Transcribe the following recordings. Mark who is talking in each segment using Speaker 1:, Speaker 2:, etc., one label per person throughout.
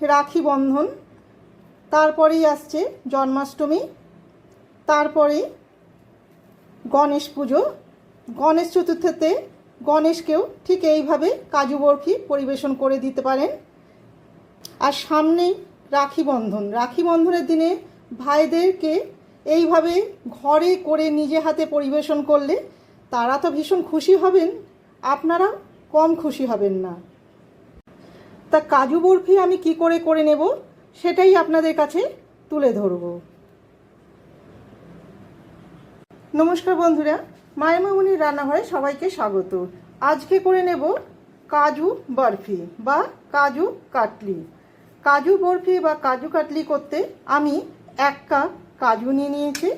Speaker 1: রাখি বন্ধন, তারপরেই আসছে জন্মাষ্টমী তারপরে গণেশ পুজো। গণেশ চতুর্থীতে গণেশকেও ঠিক এইভাবে কাজু বরফি পরিবেশন করে দিতে পারেন। আর সামনেই রাখি বন্ধন। রাখি বন্ধনের দিনে ভাইদেরকে এইভাবে ঘরে করে নিজে হাতে পরিবেশন করলে তারা তো ভীষণ খুশি হবেন। আপনারা কম খুশি হবেন না। তা কাজু বরফি আমি কি করে করে নেব? সেটাই আপনাদের কাছে তুলে ধরব। নমস্কার বন্ধুরা মায়া মামুনির রান্নাঘরে সবাইকে স্বাগত। আজকে করে নেব কাজু বরফি বা কাজু কাটলি। কাজু বরফি বা কাজু কাটলি করতে আমি এক কাপ কাজু নিয়ে নিয়েছি।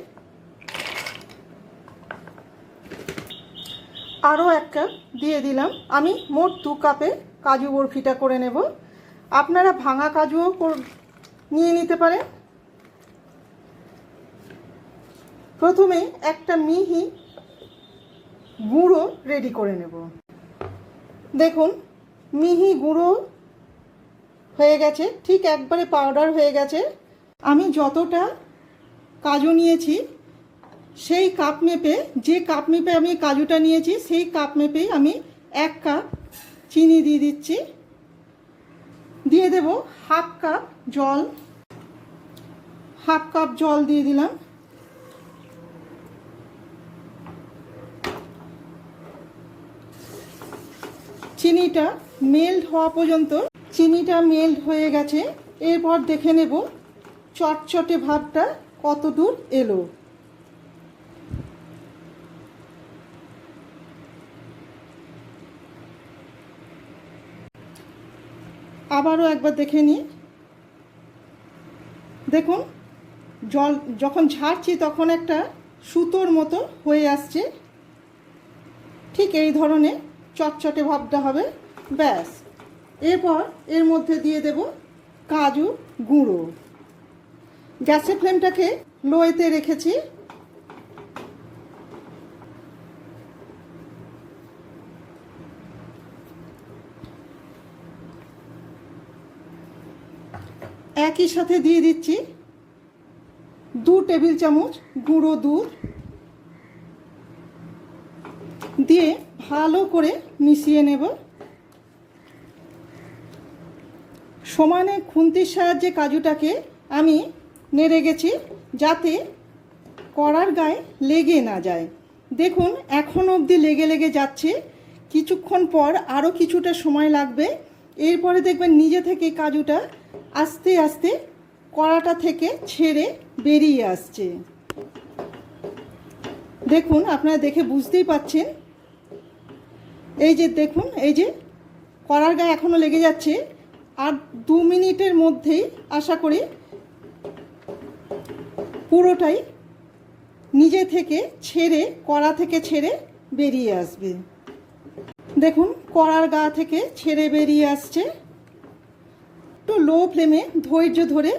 Speaker 1: আরও এক কাপ দিয়ে দিলাম। আমি মোট দু কাপে কাজু বরফিটা করে নেব। আপনারা ভাঙা কাজুও নিয়ে নিতে পারেন। প্রথমে একটা মিহি গুঁড়ো রেডি করে নেব। দেখুন, মিহি গুঁড়ো হয়ে গেছে, ঠিক একবারে পাউডার হয়ে গেছে। আমি যতটা কাজু নিয়েছি, সেই কাপ মেপে, যে কাপ মেপে আমি কাজুটা নিয়েছি, সেই কাপ মেপেই আমি এক কাপ চিনি দিয়ে দিচ্ছি। দিয়ে দেব হাফ কাপ জল। হাফ কাপ জল দিয়ে দিলাম। চিনিটা মেল্ট হওয়া পর্যন্ত চিনিটা মেল্ট হয়ে গেছে। এরপর দেখে নেব চটচটে ভাবটা কত দূর এলো। আবারও একবার দেখে নিই। দেখুন, জল, যখন ঝাড়ছি তখন একটা সুতোর মতো হয়ে আসছে। ঠিক এই ধরনের চটচটে ভাবটা হবে। ব্যাস। এরপর এর মধ্যে দিয়ে দেব কাজু গুঁড়ো। গ্যাসের ফ্লেমটাকে লোয়েতে রেখেছি। একই সাথে দিয়ে দিচ্ছি দু টেবিল চামচ গুঁড়ো দুধ। দিয়ে ভালো করে মিশিয়ে নেব। সমানে খুন্তির সাহায্যে কাজুটাকে আমি নেড়ে গেছি যাতে কড়ার গায়ে লেগে না যায়। দেখুন, এখন অবধি লেগে লেগে যাচ্ছে। কিছুক্ষণ পর আরও কিছুটা সময় লাগবে। এরপরে দেখবেন নিজে থেকে কাজুটা আস্তে আস্তে কড়াটা থেকে ছেড়ে বেরিয়ে আসছে। দেখুন, আপনারা দেখে বুঝতেই পাচ্ছেন। এই যে দেখুন, এই যে কড়ার গায়ে এখনও লেগে যাচ্ছে। আর দু মিনিটের মধ্যেই আশা করি পুরোটাই নিজে থেকে ছেড়ে, কড়া থেকে ছেড়ে বেরিয়ে আসবে। দেখুন, কড়ার গা থেকে ছেড়ে বেরিয়ে আসছে। লো ফ্লেমে ধৈর্য ধরে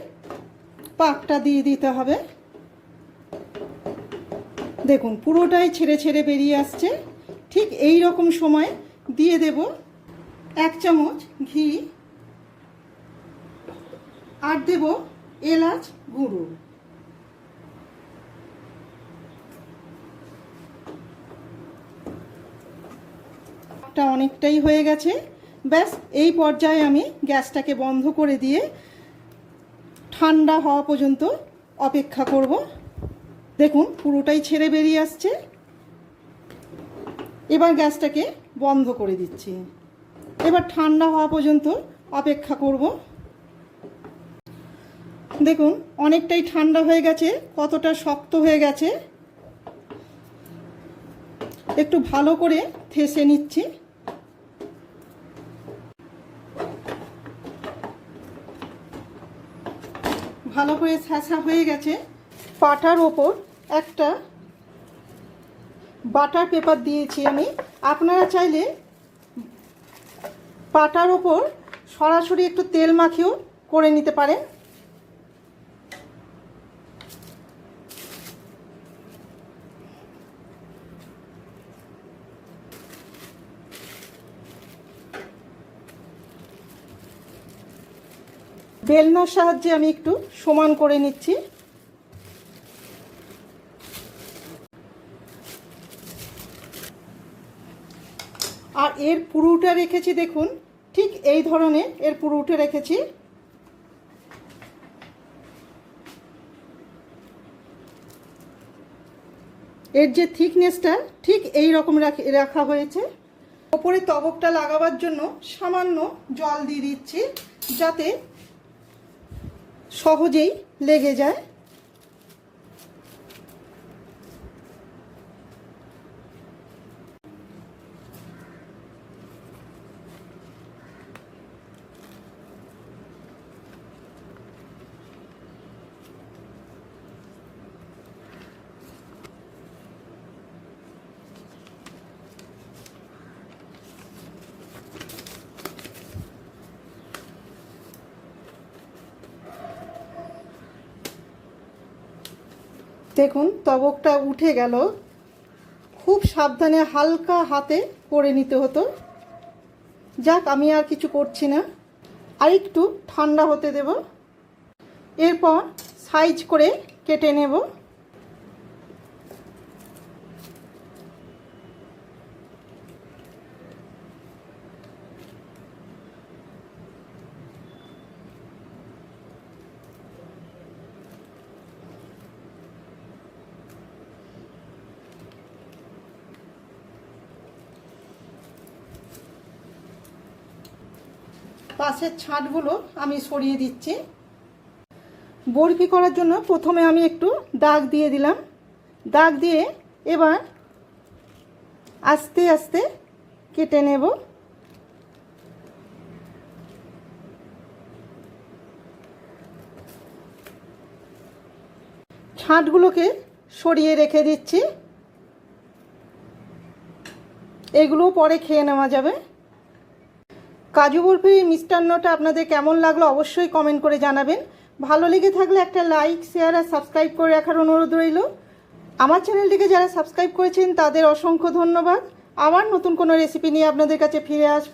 Speaker 1: পাকটা দিয়ে দিতে হবে। দেখুন, পুরোটাই ছেড়ে ছেড়ে বেরিয়ে আসছে। ঠিক এই রকম সময় দিয়ে দেব এক চামচ ঘি, আর দেব এলাচ গুঁড়ো। অনেকটাই হয়ে গেছে। ব্যাস, এই পর্যায়ে আমি গ্যাসটাকে বন্ধ করে দিয়ে ঠান্ডা হওয়া পর্যন্ত অপেক্ষা করব। দেখুন, পুরোটাই ছেড়ে বেরিয়ে আসছে। এবার গ্যাসটাকে বন্ধ করে দিচ্ছি। এবার ঠান্ডা হওয়া পর্যন্ত অপেক্ষা করব। দেখুন, অনেকটাই ঠান্ডা হয়ে গেছে, কতটা শক্ত হয়ে গেছে। একটু ভালো করে থেসে নিচ্ছি। ভালো করে ছাঁচা হয়ে গেছে। পাটার ওপর একটা বাটার পেপার দিয়েছি আমি। আপনারা চাইলে পাটার ওপর সরাসরি একটু তেল মাখিয়েও করে নিতে পারেন। বেলনার সাহায্যে আমি একটু সমান করে নিচ্ছি। আর এর পুরোটা রেখেছি দেখুন, ঠিক এই ধরনের এর পুরোটা রেখেছি। এর যে থিকনেসটা, ঠিক এই রকম রাখি- হয়েছে। ওপরে তবকটা লাগাবার জন্য সামান্য জল দিয়ে দিচ্ছি, যাতে সহজেই লেগে যায়। দেখুন, তবকটা উঠে গেল। খুব সাবধানে হালকা হাতে করে নিতে হতো। যাক, আমি আর কিছু করছি না। আর একটু ঠান্ডা হতে দেব। এরপর সাইজ করে কেটে নেব। পাশের ছাঁটগুলো আমি সরিয়ে দিচ্ছি। বরফি করার জন্য প্রথমে আমি একটু দাগ দিয়ে দিলাম। দাগ দিয়ে এবার আস্তে আস্তে কেটে নেব। ছাঁটগুলোকে সরিয়ে রেখে দিচ্ছি। এগুলো পরে খেয়ে নেওয়া যাবে। কাজু বরফির মিষ্টান্নটা আপনাদের কেমন লাগল অবশ্যই কমেন্ট করে জানাবেন। ভালো লেগে থাকলে একটা লাইক শেয়ার আর সাবস্ক্রাইব করে রাখার অনুরোধ রইল। আমার চ্যানেলটিকে যারা সাবস্ক্রাইব করেছেন, তাদের অসংখ্য ধন্যবাদ। আবার নতুন কোনো রেসিপি নিয়ে আপনাদের কাছে ফিরে আসব।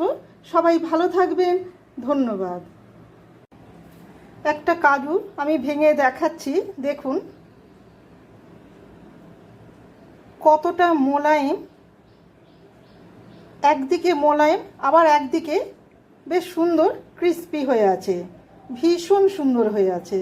Speaker 1: সবাই ভালো থাকবেন। ধন্যবাদ। একটা কাজু আমি ভেঙে দেখাচ্ছি, দেখুন। কতটা মোলায়েম। একদিকে মোলায়েম, আবার একদিকে বেশ সুন্দর ক্রিস্পি হয়ে আছে। ভীষণ সুন্দর হয়ে আছে।